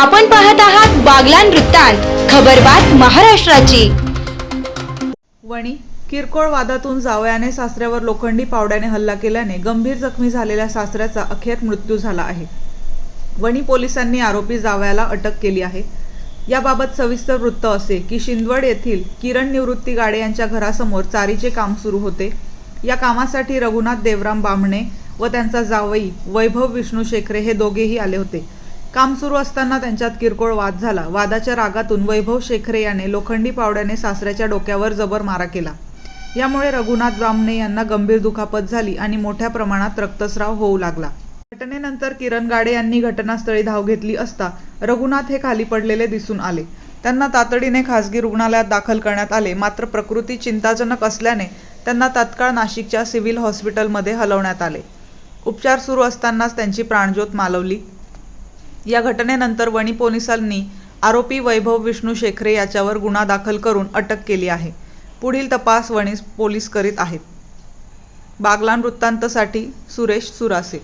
आपण पाहत आहात बागलान वृत्तांत खबरबात महाराष्ट्राची. वणी किरकोळ वादातून जावयाने सासऱ्यावर लोखंडी पावड्याने हल्ला केल्याने गंभीर जखमी झालेल्या सासऱ्याचा अखेर मृत्यू झाला आहे. वणी पोलिसांनी आरोपी जावयाला अटक केली आहे. याबाबत सविस्तर वृत्त असे की शिंदवड येथील किरण निवृत्ती गाडे यांच्या घरासमोर चारीचे काम सुरू होते. या कामासाठी रघुनाथ देवराम बामणे व त्यांचा जावई वैभव विष्णू शेखरे हे दोघेही आले होते. काम सुरू असताना त्यांच्यात किरकोळ वाद झाला. वादाच्या रागातून वैभव शेखरे याने लोखंडी पावड्याने सासऱ्याच्या डोक्यावर जबर मारा केला. यामुळे रघुनाथ ब्राह्मणे यांना गंभीर दुखापत झाली आणि मोठ्या प्रमाणात रक्तस्राव होऊ लागला. घटनेनंतर किरण गाडे यांनी घटनास्थळी धाव घेतली असता रघुनाथ हे खाली पडलेले दिसून आले. त्यांना तातडीने खासगी रुग्णालयात दाखल करण्यात आले. मात्र प्रकृती चिंताजनक असल्याने त्यांना तत्काळ नाशिकच्या सिव्हिल हॉस्पिटलमध्ये हलवण्यात आले. उपचार सुरू असतानाच त्यांची प्राणज्योत मालवली. या घटनेनंतर वणी पोलिसांनी आरोपी वैभव विष्णू शेखरे याच्यावर गुन्हा दाखल करून अटक केली आहे. पुढील तपास वणी पोलीस करीत आहेत. बागलान वृत्तांतसाठी सुरेश सुरासे.